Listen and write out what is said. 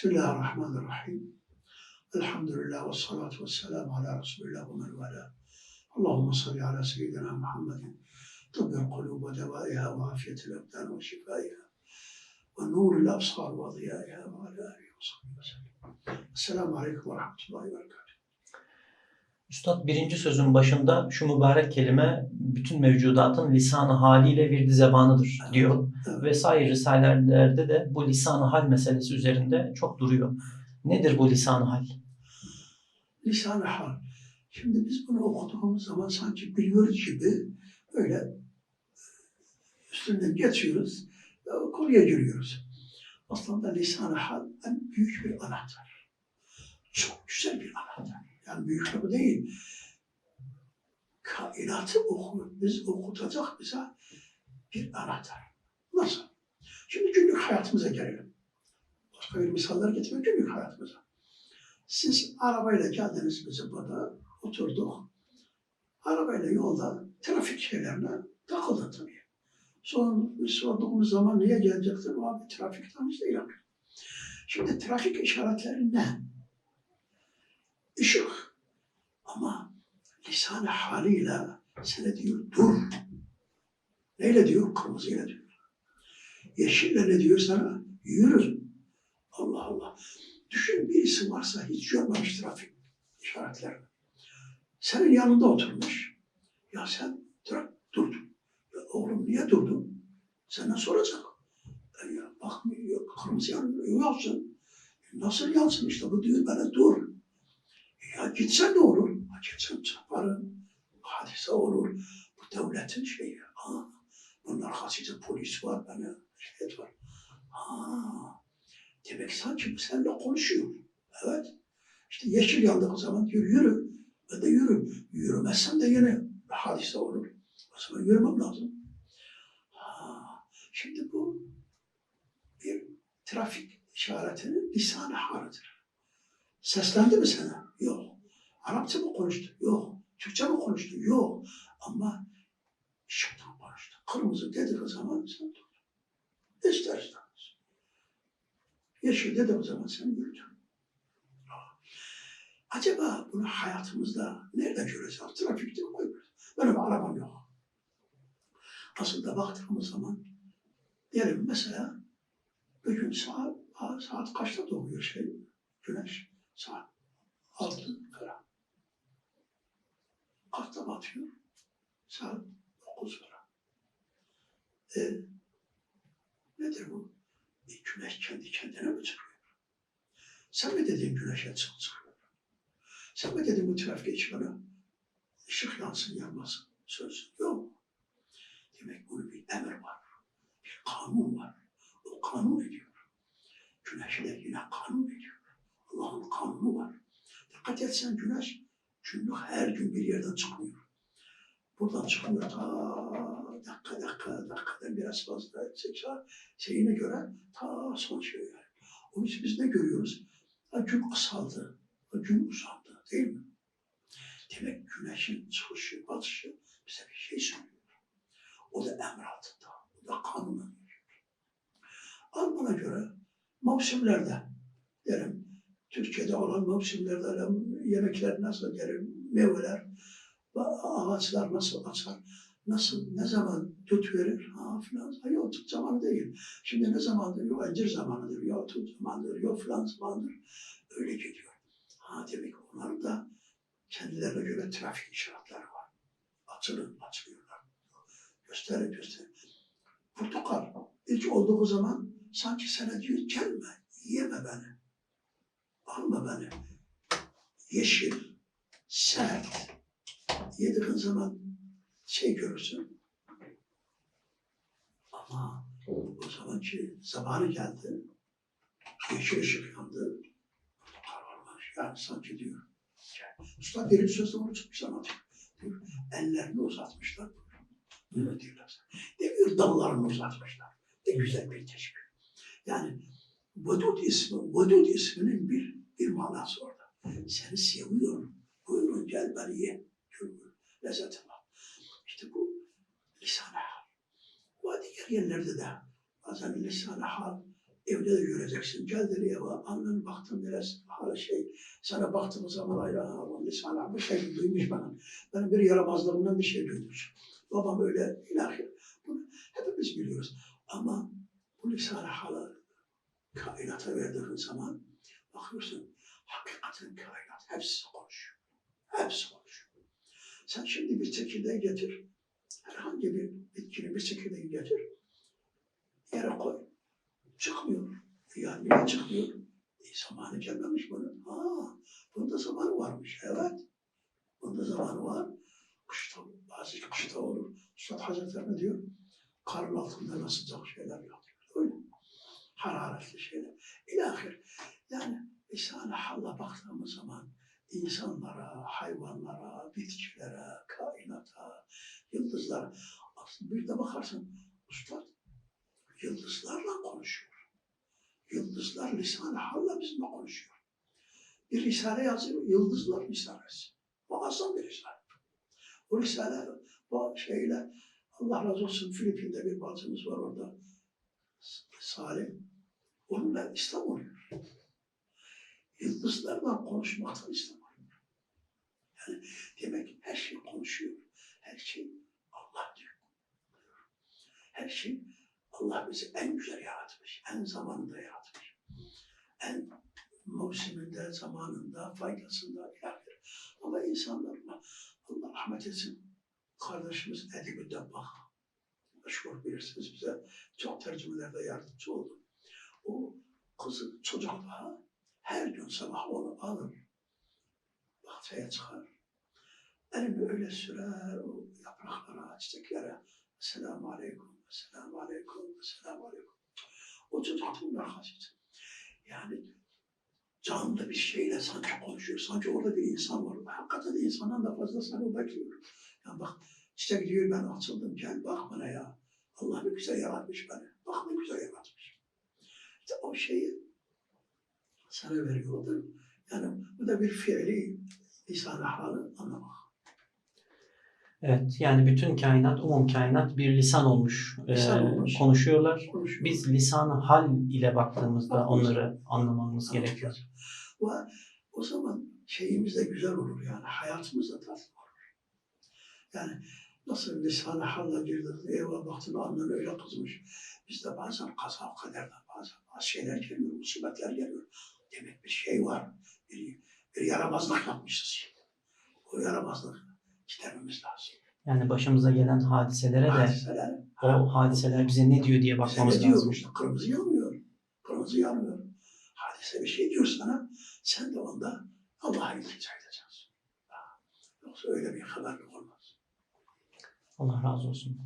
بسم الله الرحمن الرحيم. الحمد لله والصلاة والسلام على رسول الله ومن والاه. اللهم صل على سيدنا محمد. طب القلوب ودوائها وعافية الأبدان وشفائها. ونور الأبصار وضيائها وعلى آله وصحبه وسلم. السلام عليكم ورحمة الله وبركاته. Üstad birinci sözün başında şu mübarek kelime bütün mevcudatın lisanı haliyle virdi zebanıdır diyor. Evet. Vesaire risalelerde de bu lisanı hal meselesi üzerinde çok duruyor. Nedir bu lisanı hal? Lisan-ı hal. Şimdi biz bunu okuduğumuz zaman sanki biliyoruz gibi böyle üstünden geçiyoruz ve konuya giriyoruz. Aslında lisan-ı hal en büyük bir anahtar. Çok güzel bir anahtar. Yani büyük bu değil. Kainatı oku, biz okutacak bize bir anahtar. Nasıl? Şimdi günlük hayatımıza gelelim. Başka bir misaller getirmek günlük hayatımıza. Siz arabayla geldiniz bizim burada, oturduk. Arabayla yolda trafik şeylerine takıldın tabii. Biz sorduğumuz zaman niye gelecektin? Abi trafikten biz değil. Şimdi trafik işaretleri ne? Işık. Lisan haliyle sana diyor dur. Neyle diyor? Kırmızıyla diyor. Yeşille ne diyor sana? Yürü. Allah Allah. Düşün birisi varsa hiç görmemiş trafik işaretlerini. Senin yanında oturmuş. Ya sen dur, durdun. Ya oğlum niye durdun? Senden soracak. E ya bakmıyor, kırmızı yanıyor, yansın. Nasıl yansın işte bu diyor bana dur. E ya gitsen ne olur? Ha gitsen çarparım. Hadise olur. Bu devletin şeyi. Ha, bunun arkasında polis var, bana şey var. Ha, Demek sanki seninle konuşuyor. Evet. İşte yeşil yandığı zaman diyor yürü. Ben de yürü. Yürümezsem de yine hadise olur. O zaman yürümem lazım. Ha, şimdi bu bir trafik işaretinin lisan-ı halıdır. Seslendi mi sana? Yok. Arapça mı konuştu? Yok. Türkçe mi konuştu? Yok. Ama ışıktan konuştu. Kırmızı dediği zaman sen dur. İster istemez. Yeşilde de o zaman sen yürüdün. Acaba bunu hayatımızda nerede göreceğiz? Trafikte koyuyoruz. Benim arabam yok. Aslında baktığımız zaman diyelim mesela bugün saat, saat kaçta doğuyor şey güneş? Saat altı falan. Kaçta batıyor? Saat dokuz falan. E, nedir bu? E, güneş kendi kendine mi çıkıyor? Sen mi dedin güneşe çık çıkıyor? Sen mi dedin bu trafik geçmene ışık yansın yanmasın? Söz yok. Demek bunun bir emir var. Bir kanun var. O kanun ediyor. Güneş de yine kanun ediyor. Allah'ın kanunu var. Dikkat etsen güneş çünkü her gün bir yerden çıkmıyor. Buradan çıkmıyor ta dakika dakika dakikadan biraz fazla seksen şeyine göre ta son şey yani. Onun için biz ne görüyoruz? Ha, gün kısaldı, ha, gün uzandı değil mi? Demek güneşin çıkışı, batışı bize bir şey söylüyor. O da emir altında, o da kanuna geliyor. Al bana göre mevsimlerde, derim Türkiye'de olan mevsimlerde yemekler nasıl gelir, meyveler, ağaçlar nasıl açar, nasıl, ne zaman tut verir, ha filan, yok tut zamanı değil. Şimdi ne zamandır, yok incir zamanıdır, yok tut zamanıdır, yok filan zamandır, öyle gidiyor. Ha demek onların da kendilerine göre trafik işaretleri var. Açılın, açılıyorlar. Gösterin, gösterin. Portakal ilk olduğu zaman sanki sana diyor gelme, yeme beni, alma beni. Yeşil, sert, yediğin zaman şey görürsün. Ama o zamanki zamanı geldi. Yeşil ışık yandı. Kararmış. Yani sanki diyor. Usta birinci sözde onu tutmuş anlatıyor. Diyor, ellerini uzatmışlar. Böyle diyorlar. Demiyor dallarını uzatmışlar. Ne güzel bir teşbih. Yani Vedud ismi, Vedud isminin bir, bir manası orada. Seni seviyorum. Buyurun gel beni ye. Çünkü lezzet var. İşte bu lisan-ı hal. Ve diğer yerlerde de bazen lisan-ı hal Evde de göreceksin. Gel dedi eve. Annen baktın neresi? Hala şey. Sana baktığım zaman ayrı. Vallahi sana bir şey duymuş bana. Benim bir yaramazlığımdan bir şey duymuş. Babam öyle ilahi. Bunu hepimiz biliyoruz. Ama bu lisan-ı halı kainata verdiğin zaman bakıyorsun hakikaten kainat hepsi konuşuyor. Hepsi konuşuyor. Sen şimdi bir çekirdeği getir. Herhangi bir bitkinin bir çekirdeği getir. Yere koy. Çıkmıyor. Yani niye çıkmıyor? E, zamanı gelmemiş bunun. Ha, bunda zamanı varmış. Evet. Bunda zamanı var. Kışta, bazı kışta olur. Üstad Hazretleri ne diyor? Karın altında nasıl sıcak şeyler yağıyor. Öyle. Hararetli şeyler. İlahir. Yani lisan-ı halla baktığımız zaman insanlara, hayvanlara, bitkilere, kainata, yıldızlara. Aslında bir de bakarsın ustad yıldızlarla konuşuyor. Yıldızlar lisan-ı halla bizimle konuşuyor. Bir risale yazıyor, yıldızlar risalesi. Muazzam bir risale. O risale, bu şeyle Allah razı olsun Filipin'de bir bacımız var orada. Salim. Onunla İslam oluyor. Yıldızlarla konuşmaktan oluyor. Yani demek her şey konuşuyor. Her şey Allah diyor. Her şey Allah bizi en güzel yaratmış. En zamanında yaratmış. En mevsiminde, zamanında, faydasında ilahir. Ama insanlarla Allah rahmet etsin. Kardeşimiz Edip Debbah. Meşhur bilirsiniz bize. Çok tercümelerde yardımcı oldu. O kızı çocukla her gün sabah onu alır. Bahçeye çıkar. Elini öyle sürer o yapraklara, çiçeklere. Selamun aleyküm, selamun aleyküm, selamun aleyküm. O çocuk bunlar hasit. Yani canlı bir şeyle sanki konuşuyor. Sanki orada bir insan var. Hakikaten insandan da fazla seni bekliyor. Ya bak çiçek diyor ben açıldım gel bak bana ya. Allah ne güzel yaratmış beni. Bak ne güzel yaratmış. İşte o şeyi sana veriyordur. Yani bu da bir fiili lisan-ı halı anlamak. Evet yani bütün kainat, umum kainat bir lisan olmuş. Lisan Ee, olmuş. konuşuyorlar. Konuşuyor. Biz lisan hal ile baktığımızda Bak, onları anlamamız gerekiyor. Ve o zaman şeyimiz de güzel olur yani hayatımız da tatlı olur. Yani nasıl lisan-ı halla girdik, eve baktın annen öyle kızmış. Bizde bazen kaza kaderden bazen bazı şeyler geliyor, musibetler geliyor. Demek bir şey var, bir, bir yaramazlık yapmışız. O yaramazlık gidermemiz lazım. Yani başımıza gelen hadiselere de Hadiseler, o hadiseler bize ne diyor diye bakmamız diyor lazım. işte kırmızı yanmıyor. Kırmızı yanmıyor. Hadise bir şey diyor sana. Sen de onda Allah'a iltica edeceksin. Ha, Yoksa öyle bir haberlik olmaz. Allah razı olsun.